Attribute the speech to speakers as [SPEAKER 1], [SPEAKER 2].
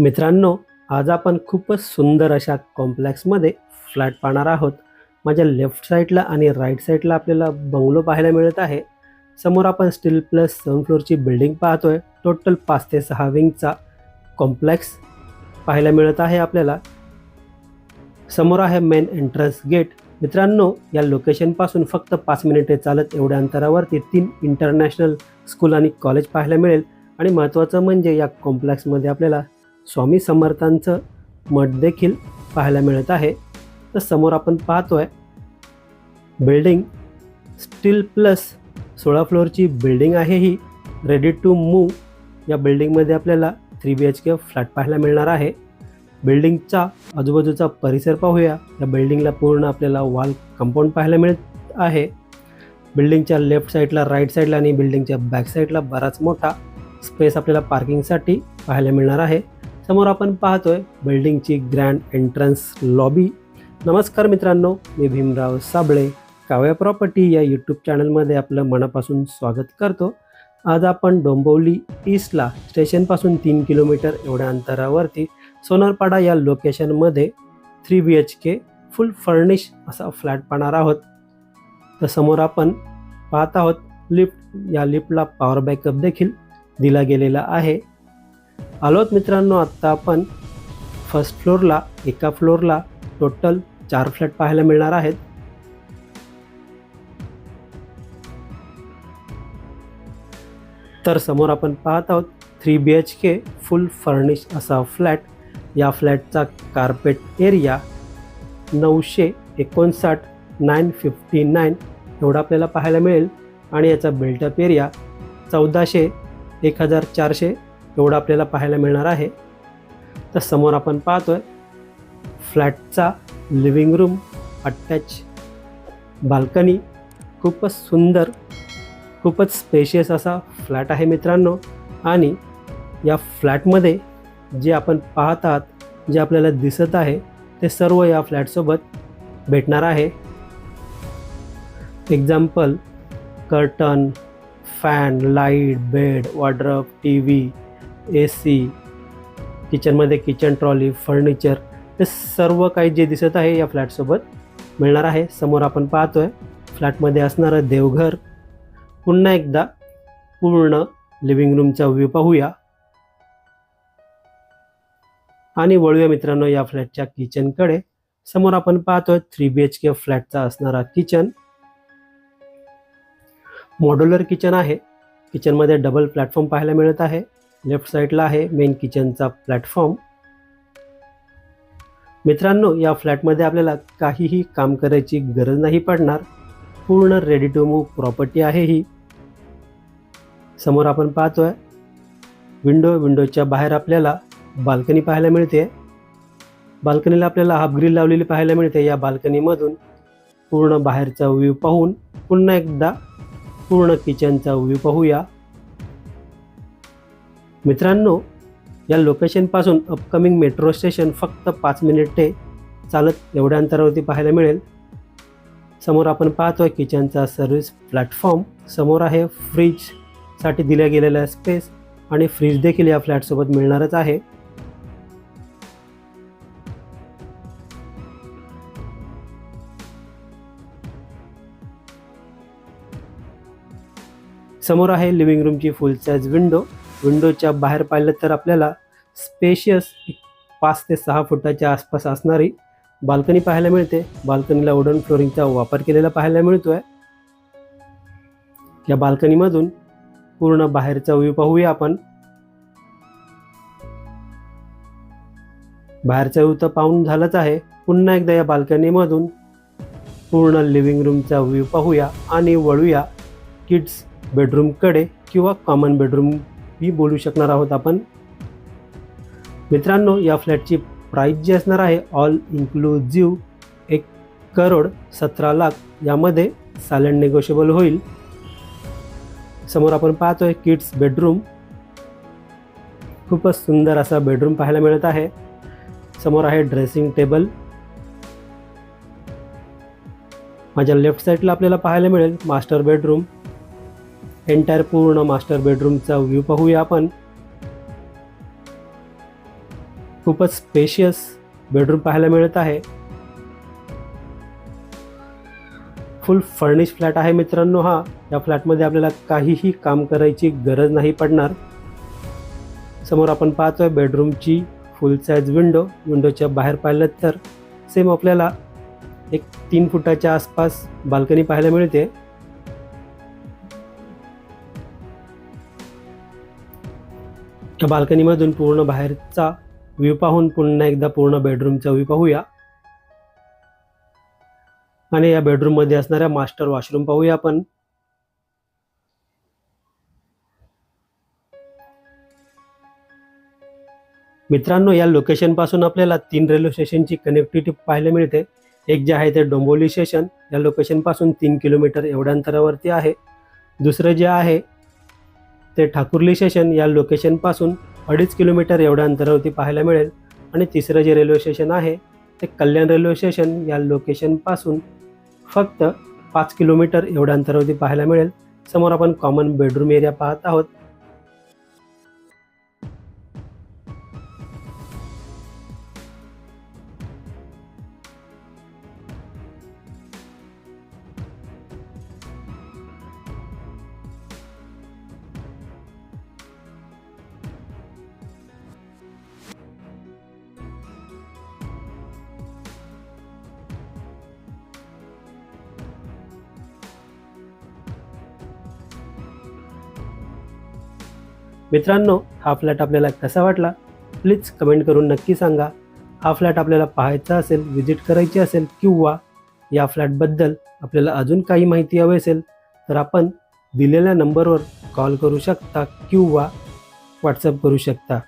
[SPEAKER 1] मित्रांनो आज आपण खूपच सुंदर अशा कॉम्प्लेक्समध्ये फ्लॅट पाहणार आहोत. माझ्या लेफ्ट साईडला आणि राईट साईडला आपल्याला बंगलो पाहायला मिळत आहे. समोर आपण स्टील प्लस सेवन फ्लोअरची बिल्डिंग पाहतोय. टोटल पाच ते सहा विंगचा कॉम्प्लेक्स पाहायला मिळत आहे आपल्याला. समोर आहे मेन एंट्रन्स गेट. मित्रांनो या लोकेशनपासून फक्त पाच मिनिटे चालत एवढ्या अंतरावरती तीन इंटरनॅशनल स्कूल आणि कॉलेज पाहायला मिळेल. आणि महत्त्वाचं म्हणजे या कॉम्प्लेक्समध्ये आपल्याला स्वामी समर्थांचं मठ देखील पाहायला मिळत आहे. तर समोर आपण पाहतोय बिल्डिंग स्टील प्लस सोळा फ्लोअरची बिल्डिंग आहे ही. रेडी टू मूव या बिल्डिंगमध्ये आपल्याला three B H K flat पाहायला मिळणार आहे. बिल्डिंगचा आजूबाजूचा परिसर पाहूया. या बिल्डिंगला पूर्ण आपल्याला वॉल कंपाऊंड पाहायला मिळत आहे. बिल्डिंगच्या लेफ्ट साईडला राईट साईडला आणि बिल्डिंगच्या बॅक साईडला बराच मोठा स्पेस आपल्याला पार्किंगसाठी पाहायला मिळणार आहे. समोर आपण पाहतोय बिल्डिंगची ग्रँड एंट्रन्स लॉबी नमस्कार मित्रांनो मी भीमराव साबळे काव्या प्रॉपर्टी या यूट्यूब चॅनलमध्ये आपलं मनापासून स्वागत करतो. आज आपण डोंबिवली ईस्टला स्टेशनपासून तीन किलोमीटर एवढ्या अंतरावरती सोनारपाडा या लोकेशनमध्ये three B H K full furnish असा फ्लॅट पाहणार आहोत. तर समोर आपण पाहत आहोत लिफ्ट या लिफ्टला पॉवर बॅकअप देखील दिला गेलेला आहे. आलोत मित्रांनो आत्ता आपण फर्स्ट फ्लोअरला एका फ्लोअरला टोटल चार फ्लॅट पाहायला मिळणार आहेत. तर समोर आपण पाहत आहोत three B H K full furnish असा फ्लॅट या फ्लॅटचा कार्पेट एरिया नऊशे एकोणसाठ नाईन फिफ्टी नाईन एवढा आपल्याला पाहायला मिळेल. आणि याचा बिल्टअप एरिया चौदाशे एक हजार चारशे एवढा आपल्याला पाहायला मिळणार आहे. तर समोर आपण पाहतोय फ्लॅटचा लिव्हिंग रूम अटॅच बाल्कनी खूपच सुंदर खूपच स्पेशियस असा फ्लॅट आहे मित्रांनो. आणि या फ्लॅटमध्ये जे आपण पाहत आहात जे आपल्याला दिसत आहे ते सर्व या फ्लॅटसोबत भेटणार आहे. Example curtain fan light bed wardrobe T V A C किचनमध्ये किचन ट्रॉली फर्निचर हे सर्व काही जे दिसत आहे या फ्लॅटसोबत मिळणार आहे. समोर आपण पाहतोय फ्लॅटमध्ये असणारं देवघर. पुन्हा एकदा पूर्ण लिव्हिंग रूमचा व्ह्यू पाहूया. आणि वळूया मित्रांनो या फ्लॅटच्या किचनकडे समोर आपण पाहतोय थ्री बी एच के फ्लॅटचा असणारा किचन मॉड्युलर किचन आहे. किचनमध्ये डबल प्लॅटफॉर्म पाहायला मिळत आहे. लेफ्ट साईडला आहे मेन किचनचा प्लॅटफॉर्म. मित्रांनो या फ्लॅटमध्ये आपल्याला काहीही काम करायची गरज नाही पडणार. पूर्ण रेडी टू मूव प्रॉपर्टी आहे ही. समोर आपण पाहतोय विंडो विंडोच्या बाहेर आपल्याला बाल्कनी पाहायला मिळते. बाल्कनीला आपल्याला हाफ ग्रील लावलेली पाहायला मिळते. या बाल्कनीमधून पूर्ण बाहेरचा व्ह्यू पाहून पुन्हा एकदा पूर्ण किचनचा व्ह्यू पाहूया. मित्रांनो या लोकेशनपासून अपकमिंग मेट्रो स्टेशन फक्त पाच मिनिटे चालत एवढ्या अंतरावरती पाहायला मिळेल. समोर आपण पाहतोय किचनचा सर्व्हिस प्लॅटफॉर्म समोर आहे फ्रीजसाठी दिल्या गेलेला स्पेस आणि फ्रीज देखील या फ्लॅटसोबत मिळणारच आहे. समोर आहे लिव्हिंग रूमची फुल साईज विंडो विंडोच्या बाहेर पाहिलं तर आपल्याला स्पेशियस पाच ते सहा फुटाच्या आसपास असणारी बाल्कनी पाहायला मिळते. बाल्कनीला वुडन फ्लोरिंगचा वापर केलेला पाहायला मिळतो आहे या बाल्कनीमधून पूर्ण बाहेरचा व्ह्यू पाहूया आपण. बाहेरचा व्ह्यू तर पाहून झालाच आहे. पुन्हा एकदा या बाल्कनीमधून पूर्ण लिव्हिंग रूमचा व्ह्यू पाहूया आणि वळूया. किड्स बेडरूमकडे किंवा कॉमन बेडरूम ही बोलू शकणार आहोत आपण. मित्रांनो या फ्लॅटची प्राईस जी असणार आहे ऑल इन्क्लुझिव्ह एक करोड सतरा लाख यामध्ये सायलेंट नेगोशिएबल होईल. समोर आपण पाहतोय किड्स बेडरूम खूपच सुंदर असा बेडरूम पाहायला मिळत आहे. समोर आहे ड्रेसिंग टेबल माझ्या लेफ्ट साईडला आपल्याला पाहायला मिळेल मास्टर बेडरूम एंटायर पूर्ण मास्टर बेडरूमचा व्ह्यू पाहूया आपण. खूपच स्पेशियस बेडरूम पाहायला मिळत आहे. फुल फर्निश फ्लॅट आहे मित्रांनो हा. या फ्लॅटमध्ये आपल्याला काहीही काम करायची गरज नाही पडणार. समोर आपण पाहतोय बेडरूमची फुल साईज विंडो विंडोच्या बाहेर पाहिलं तर सेम आपल्याला एक तीन फुटाच्या आसपास बाल्कनी पाहायला मिळते. बाल्कनीमधून पूर्ण बाहेरचा व्ह्यू पाहून पुन्हा एकदा पूर्ण बेडरूमचा व्ह्यू पाहूया. आणि या बेडरूममध्ये असणाऱ्या मास्टर वॉशरूम पाहूया आपण. मित्रांनो या लोकेशनपासून आपल्याला तीन रेल्वे स्टेशनची कनेक्टिव्हिटी पाहायला मिळते. एक जे आहे ते डोंबोली स्टेशन या लोकेशनपासून तीन किलोमीटर एवढ्या अंतरावरती आहे. दुसरं जे आहे ते ठाकुर्ली स्टेशन या लोकेशनपासून अडीच किलोमीटर एवढ्या अंतरावरती पाहायला मिळेल. आणि तिसरं जे रेल्वे स्टेशन आहे ते कल्याण रेल्वे स्टेशन या लोकेशनपासून फक्त पाच किलोमीटर एवढ्या अंतरावरती पाहायला मिळेल. समोर आपण कॉमन बेडरूम एरिया पाहत आहोत. मित्रांनो हा फ्लॅट आपल्याला कसा वाटला? प्लीज कमेंट करून नक्की सांगा. हा फ्लॅट आपल्याला पाहायचा असेल व्हिजिट करायची असेल किंवा या फ्लॅटबद्दल आपल्याला अजून काही माहिती हवी असेल तर आपण दिलेल्या नंबरवर कॉल करू शकता किंवा व्हॉट्सअप करू शकता.